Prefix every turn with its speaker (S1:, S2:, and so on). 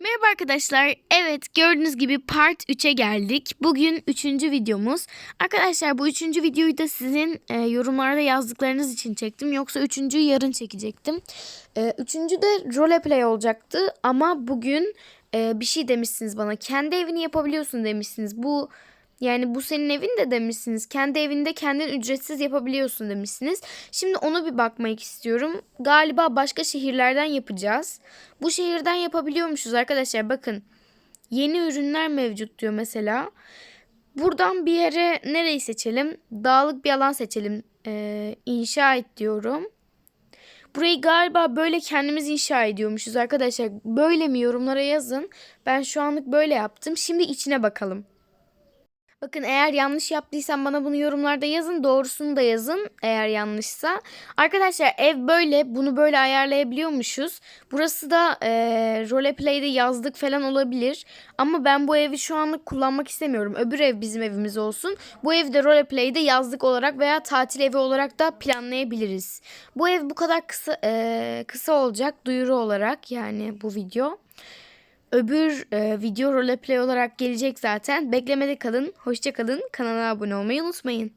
S1: Merhaba arkadaşlar. Evet gördüğünüz gibi part 3'e geldik. Bugün 3. videomuz. Arkadaşlar bu 3. videoyu da sizin e, yorumlarda yazdıklarınız için çektim. Yoksa 3.'ü yarın çekecektim. E, üçüncü de roleplay olacaktı. Ama bugün e, bir şey demişsiniz bana. Kendi evini yapabiliyorsun demişsiniz. Bu yani bu senin evin de demişsiniz. Kendi evinde kendin ücretsiz yapabiliyorsun demişsiniz. Şimdi onu bir bakmak istiyorum. Galiba başka şehirlerden yapacağız. Bu şehirden yapabiliyormuşuz arkadaşlar. Bakın yeni ürünler mevcut diyor mesela. Buradan bir yere nereyi seçelim? Dağlık bir alan seçelim. Ee, inşa et diyorum. Burayı galiba böyle kendimiz inşa ediyormuşuz arkadaşlar. Böyle mi yorumlara yazın. Ben şu anlık böyle yaptım. Şimdi içine bakalım. Bakın eğer yanlış yaptıysam bana bunu yorumlarda yazın. Doğrusunu da yazın eğer yanlışsa. Arkadaşlar ev böyle. Bunu böyle ayarlayabiliyormuşuz. Burası da e, roleplay'de yazdık falan olabilir. Ama ben bu evi şu anlık kullanmak istemiyorum. Öbür ev bizim evimiz olsun. Bu evde roleplay'de yazlık olarak veya tatil evi olarak da planlayabiliriz. Bu ev bu kadar kısa e, kısa olacak duyuru olarak yani bu video. Öbür e, video roleplay olarak gelecek zaten. Beklemede kalın. Hoşça kalın. Kanala abone olmayı unutmayın.